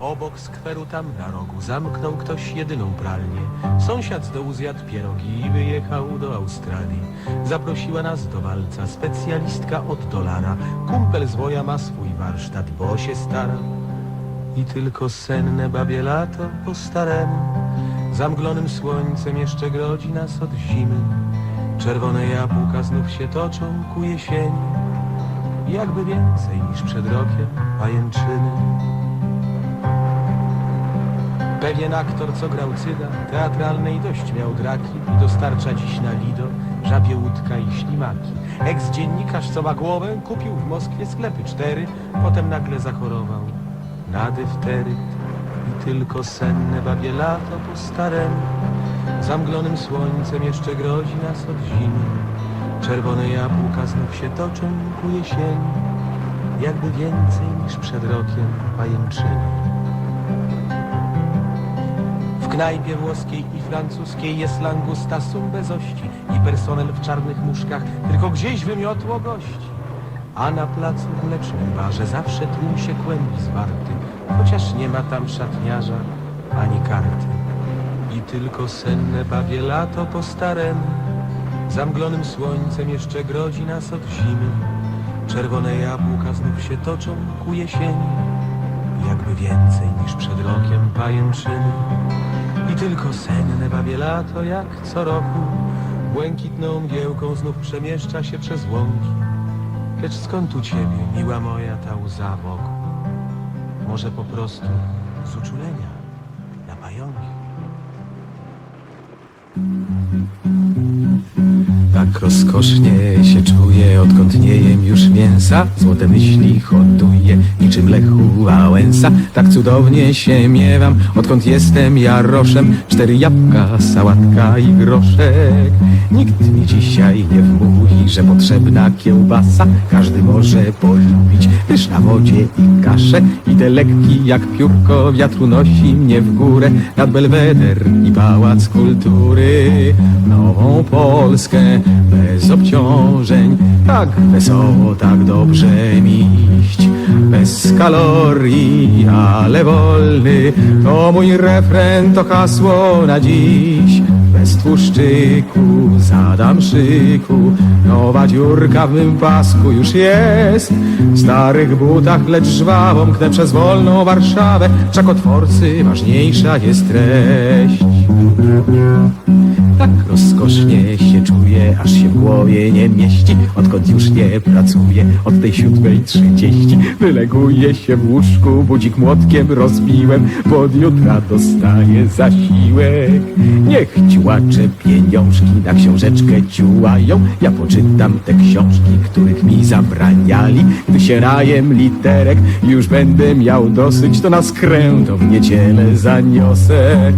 Obok skweru tam na rogu zamknął ktoś jedyną pralnię. Sąsiad z dołu zjadł pierogi i wyjechał do Australii. Zaprosiła nas do walca specjalistka od dolara. Kumpel z woja ma swój warsztat, bo się stara. I tylko senne babie lato po staremu Zamglonym słońcem jeszcze grodzi nas od zimy Czerwone jabłka znów się toczą ku jesieni Jakby więcej niż przed rokiem pajęczyny Pewien aktor, co grał cyda Teatralnej dość miał draki I dostarcza dziś na lido Żabie łódka i ślimaki. Eks-dziennikarz, co ma głowę Kupił w Moskwie sklepy cztery Potem nagle zachorował na dyfteryt I tylko senne babie lato po staremu. Zamglonym słońcem jeszcze grozi nas od zimy. Czerwone jabłka znów się toczą ku jesieni Jakby więcej niż przed rokiem pajęczyny knajpie włoskiej i francuskiej jest langusta sum bezości i personel w czarnych muszkach tylko gdzieś wymiotło gości. A na placu w mlecznym barze zawsze tłum się kłębi zwarty, chociaż nie ma tam szatniarza ani karty. I tylko senne bawie lato po staremu, zamglonym słońcem jeszcze grodzi nas od zimy. Czerwone jabłka znów się toczą ku jesieni, jakby więcej niż przed rokiem pajęczyny. I tylko senne babie lato jak co roku. Błękitną mgiełką znów przemieszcza się przez łąki. Lecz skąd u ciebie, miła moja, ta łza wokół? Może po prostu z uczulenia Tak rozkosznie się czuję, odkąd nie jem już mięsa. Złote myśli hoduję, niczym Lechu Wałęsa Tak cudownie się miewam, odkąd jestem Jaroszem Cztery jabłka, sałatka i groszek. Nikt mi dzisiaj nie wmówi, że potrzebna kiełbasa. Każdy może polubić pysz na wodzie i kaszę. Idę lekki jak piórko, wiatru nosi mnie w górę. Nad Belweder i Pałac Kultury. Nową Polskę bez obciążeń Tak wesoło, tak dobrze mi iść. Bez kalorii, ale wolny To mój refren, to hasło na dziś. Bez tłuszczyku, zadam szyku Nowa dziurka w mym pasku już jest. W starych butach, lecz żwawą Knę przez wolną Warszawę. Czakotworcy, ważniejsza jest treść tak rozkosznie się czuję, aż się w głowie nie mieści Odkąd już nie pracuję, od tej siódmej trzydzieści. Wyleguję się w łóżku, budzik młotkiem rozbiłem Bo od jutra dostaję zasiłek. Niech ciłacze pieniążki na książeczkę ciułają Ja poczytam te książki, których mi zabraniali. Gdy się rajem literek już będę miał dosyć To na skręto w niedzielę zaniosę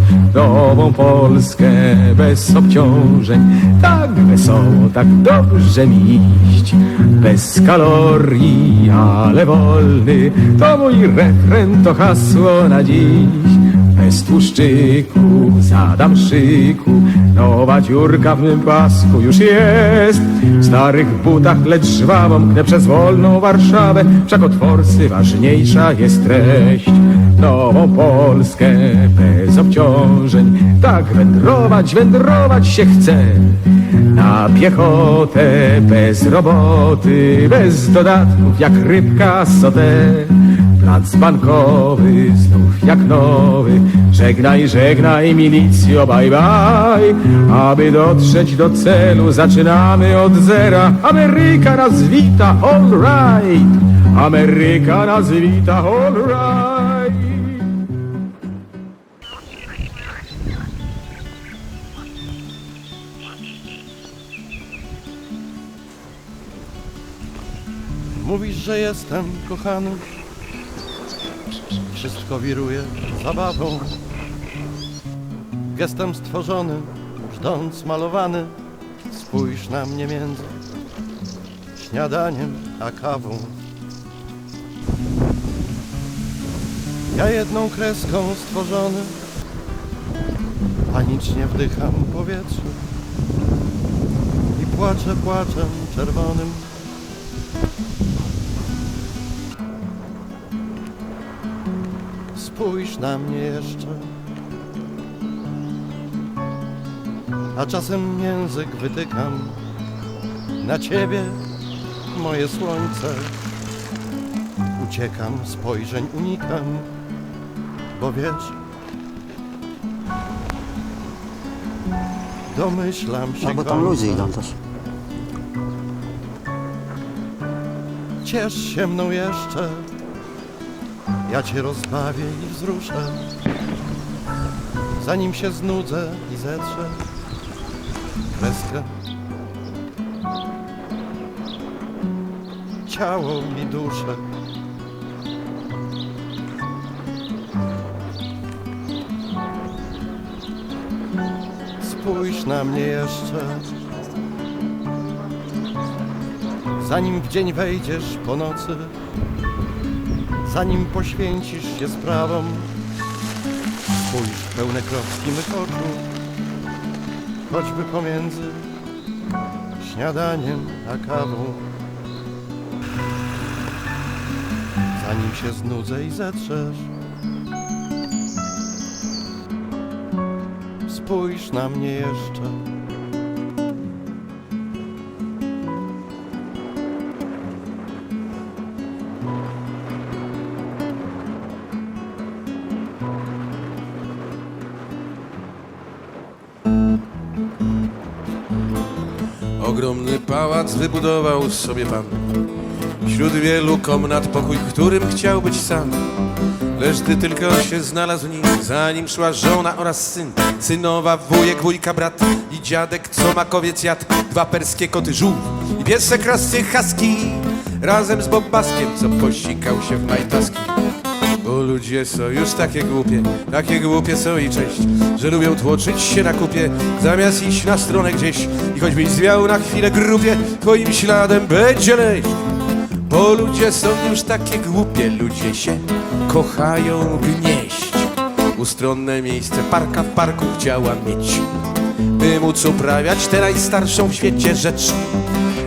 Nową Polskę bez obciążeń. Tak wesoło, tak dobrze mi iść. Bez kalorii, ale wolny. To mój refren, to hasło na dziś. Bez tłuszczyku, zadam szyku. Nowa dziurka w mym pasku już jest. W starych butach, lecz żwawą Knę przez wolną Warszawę. Wszakotworcy, ważniejsza jest treść Polskę bez obciążeń. Tak wędrować, wędrować się chce. Na piechotę, bez roboty Bez dodatków, jak rybka sotę Plac bankowy znów jak nowy. Żegnaj, żegnaj milicjo, bye bye Aby dotrzeć do celu zaczynamy od zera. Ameryka nas wita, all right. Ameryka nas wita, all right Mówisz, że jestem kochany. Wszystko wiruje zabawą. Gestem stworzony, brzdąc malowany. Spójrz na mnie między śniadaniem a kawą. Ja jedną kreską stworzony Panicznie wdycham powietrze I płaczę płaczem czerwonym spójrz na mnie jeszcze. A czasem język wytykam na ciebie, moje słońce. Uciekam, spojrzeń unikam, bo wiesz, domyślam się Albo tam końca. ludzie idą też. Ciesz się mną jeszcze, ja cię rozbawię i wzruszę, zanim się znudzę i zetrze kreskę. Ciało mi duszę. Spójrz na mnie jeszcze. Zanim w dzień wejdziesz po nocy, zanim poświęcisz się sprawom, spójrz pełne kropki mych oczu, choćby pomiędzy śniadaniem a kawą. Zanim się znudzę i zetrzesz, spójrz na mnie jeszcze. Ogromny pałac wybudował sobie pan. Wśród wielu komnat pokój, którym chciał być sam. Lecz gdy tylko się znalazł nim Zanim szła żona oraz syn. Synowa, wujek, wujka, brat I dziadek, co makowiec jadł Dwa perskie koty, żółw I piesek rasy husky. Razem z Bobbaskiem, co posikał się w majtaski bo ludzie są już takie głupie, takie głupie są i cześć, że lubią tłoczyć się na kupie, zamiast iść na stronę gdzieś i choćbyś zwiał na chwilę grupie, twoim śladem będzie leść. Bo ludzie są już takie głupie, ludzie się kochają gnieść. Ustronne miejsce parka w parku chciała mieć, by móc uprawiać tę najstarszą w świecie rzecz.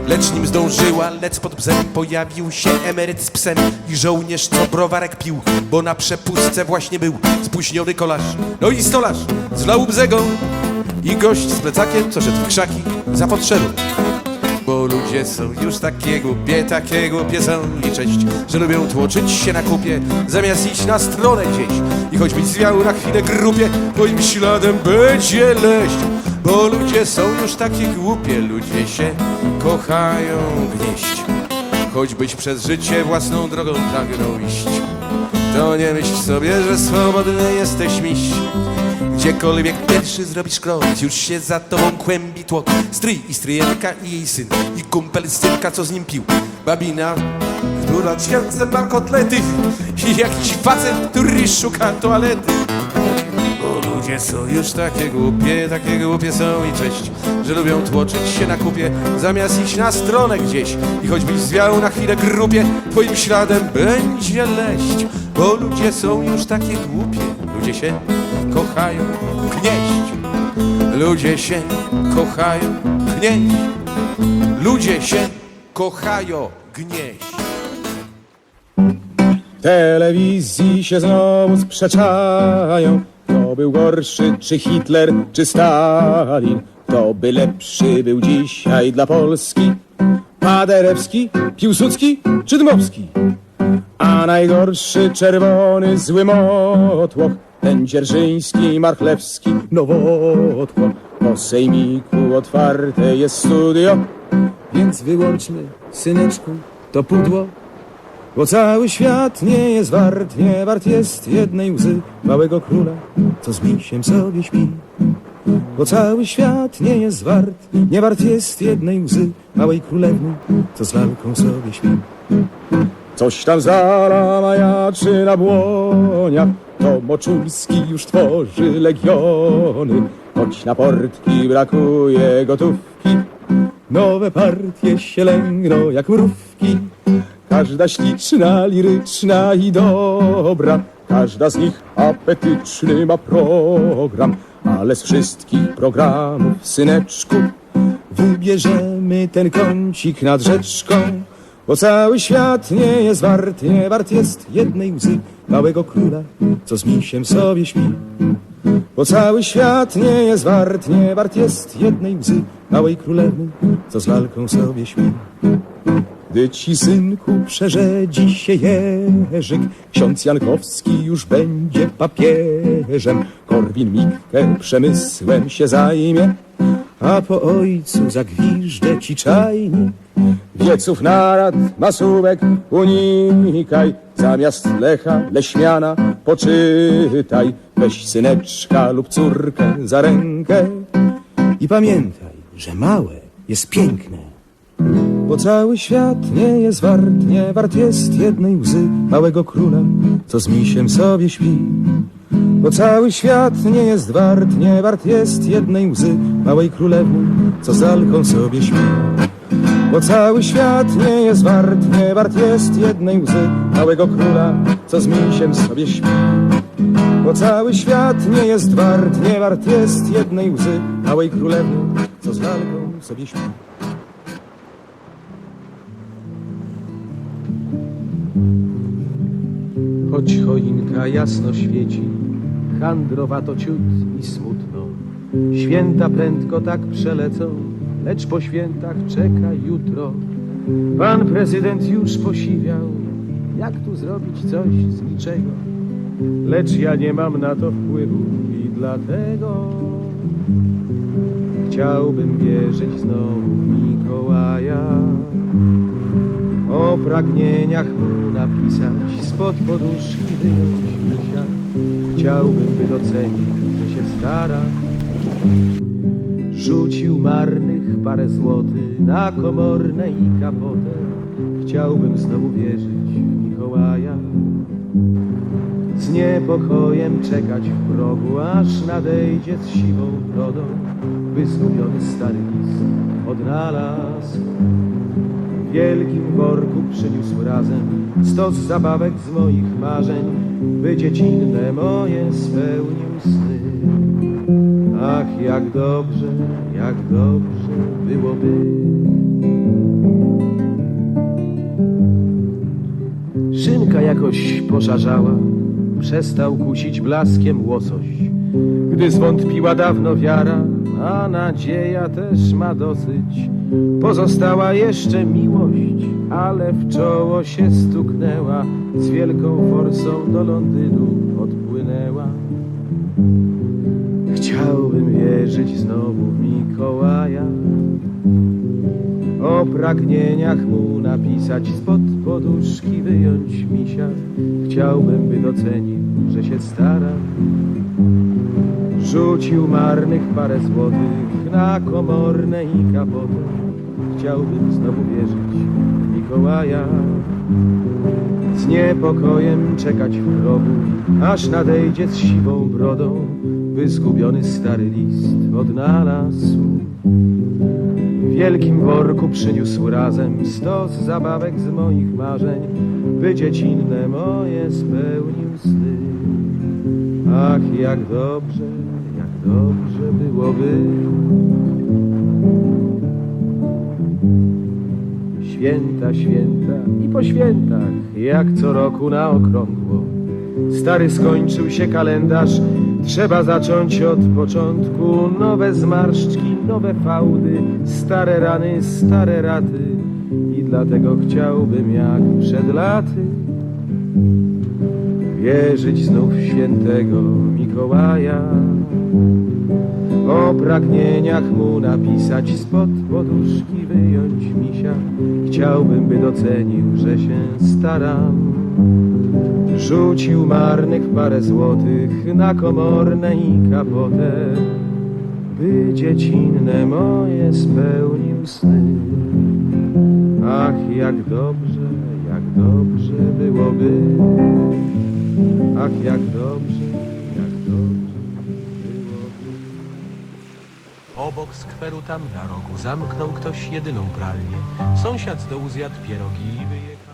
Lecz nim zdążyła, lec pod bzem Pojawił się emeryt z psem I żołnierz, co browarek pił Bo na przepustce właśnie był Spóźniony kolarz, no i stolarz Z Laubzego I gość z plecakiem, co szedł w krzaki Za potrzebą bo ludzie są już takie głupie, takie głupie są i cześć, że lubią tłoczyć się na kupie, zamiast iść na stronę gdzieś i choćbyś zwiał na chwilę grupie, twoim śladem będzie leść. Bo ludzie są już takie głupie, ludzie się kochają gnieść. Choćbyś przez życie własną drogą pragnął iść, to nie myśl sobie, że swobodny jesteś miś. Gdziekolwiek pierwszy zrobisz krok, już się za tobą kłębi tłok. Stryj i stryjenka i jej syn, i kumpel synka, co z nim pił. Babina, która ćwiartce ma kotlety i jakiś facet, który szuka toalety. Ludzie są już takie głupie, takie głupie są i cześć, że lubią tłoczyć się na kupie, zamiast iść na stronę gdzieś i choćbyś zwiał na chwilę grupie, twoim śladem będzie leść. Bo ludzie są już takie głupie, ludzie się kochają gnieść. Ludzie się kochają gnieść. Ludzie się kochają gnieść. telewizji się znowu sprzeczają. Kto był gorszy, czy Hitler, czy Stalin? Kto by lepszy był dzisiaj dla Polski? Paderewski, Piłsudski, czy Dmowski? A najgorszy czerwony zły motłoch Ten dzierżyński, marchlewski, nowotłoch Po sejmiku otwarte jest studio Więc wyłączmy, syneczku, to pudło bo cały świat nie jest wart, nie wart jest jednej łzy małego króla, co z misiem sobie śpi. Bo cały świat nie jest wart, nie wart jest jednej łzy małej królewny, co z lalką sobie śpi. Coś tam zala majaczy na błoniach, to Moczulski już tworzy legiony, choć na portki brakuje gotówki. Nowe partie się lęgną jak mrówki, każda śliczna, liryczna i dobra, każda z nich apetyczny ma program, ale z wszystkich programów, syneczku, wybierzemy ten kącik nad rzeczką, bo cały świat nie jest wart, nie wart jest jednej łzy małego króla, co z misiem sobie śpi. Bo cały świat nie jest wart, nie wart jest jednej łzy małej królewny, co z lalką sobie śpi. Gdy ci synku przerzedzi się Jerzyk, ksiądz Jankowski już będzie papieżem. Korwin Mikke przemysłem się zajmie, a po ojcu zagwiżdże ci czajnik. Wieców narad, masówek unikaj, zamiast Lecha, Leśmiana poczytaj. Weź syneczka lub córkę za rękę i pamiętaj, że małe jest piękne. Bo cały świat nie jest wart, nie wart jest jednej łzy małego króla, co z misiem sobie śpi. Bo cały świat nie jest wart, nie wart jest jednej łzy małej królewny, co z lalką sobie śpi. Bo cały świat nie jest wart, nie wart jest jednej łzy małego króla, co z misiem sobie śpi. Bo cały świat nie jest wart, nie wart jest jednej łzy małej królewny, co z lalką sobie śpi. Choć choinka jasno świeci, handrowato ciut i smutno. Święta prędko tak przelecą, lecz po świętach czeka jutro. Pan prezydent już posiwiał, jak tu zrobić coś z niczego. Lecz ja nie mam na to wpływu i dlatego chciałbym wierzyć znowu Mikołaja. O pragnieniach mu napisać, spod poduszki wyjąć misia. Chciałbym, by docenił, że się stara. Rzucił marnych parę złotych na komorne i kapotę. Chciałbym znowu wierzyć w Mikołaja. Z niepokojem czekać w progu, aż nadejdzie z siwą brodą, by zgubiony stary list odnalazł. Wielkim worku przyniósł razem stos zabawek z moich marzeń, by dziecinne moje spełnił sny. Ach, jak dobrze, jak dobrze byłoby. Szynka jakoś pożarzała, przestał kusić blaskiem łosoś. Gdy zwątpiła dawno wiara, a nadzieja też ma dosyć. Pozostała jeszcze miłość, ale w czoło się stuknęła, z wielką forsą do Londynu odpłynęła. Chciałbym wierzyć znowu w Mikołaja, o pragnieniach mu napisać, spod poduszki wyjąć misia. Chciałbym, by docenił, że się staram. Rzucił marnych parę złotych na komorne i kapotę. Chciałbym znowu wierzyć Mikołaja. Z niepokojem czekać w progu, aż nadejdzie z siwą brodą, by zgubiony stary list odnalazł. W wielkim worku przyniósł razem stos zabawek z moich marzeń, by dziecinne moje spełnił sny. Ach, jak dobrze, dobrze byłoby. Święta, święta i po świętach, jak co roku na okrągło. Stary skończył się kalendarz, trzeba zacząć od początku. Nowe zmarszczki, nowe fałdy, stare rany, stare raty. I dlatego chciałbym jak przed laty wierzyć znów w świętego Mikołaja. O pragnieniach mu napisać, spod poduszki wyjąć misia. Chciałbym, by docenił, że się staram. Rzucił marnych parę złotych na komorne i kapotę, by dziecinne moje spełnił sny. Ach, jak dobrze, jak dobrze byłoby. Ach, jak dobrze, Obok skweru tam na rogu zamknął ktoś jedyną pralnię. Sąsiad z dołu zjadł pierogi i wyjechał.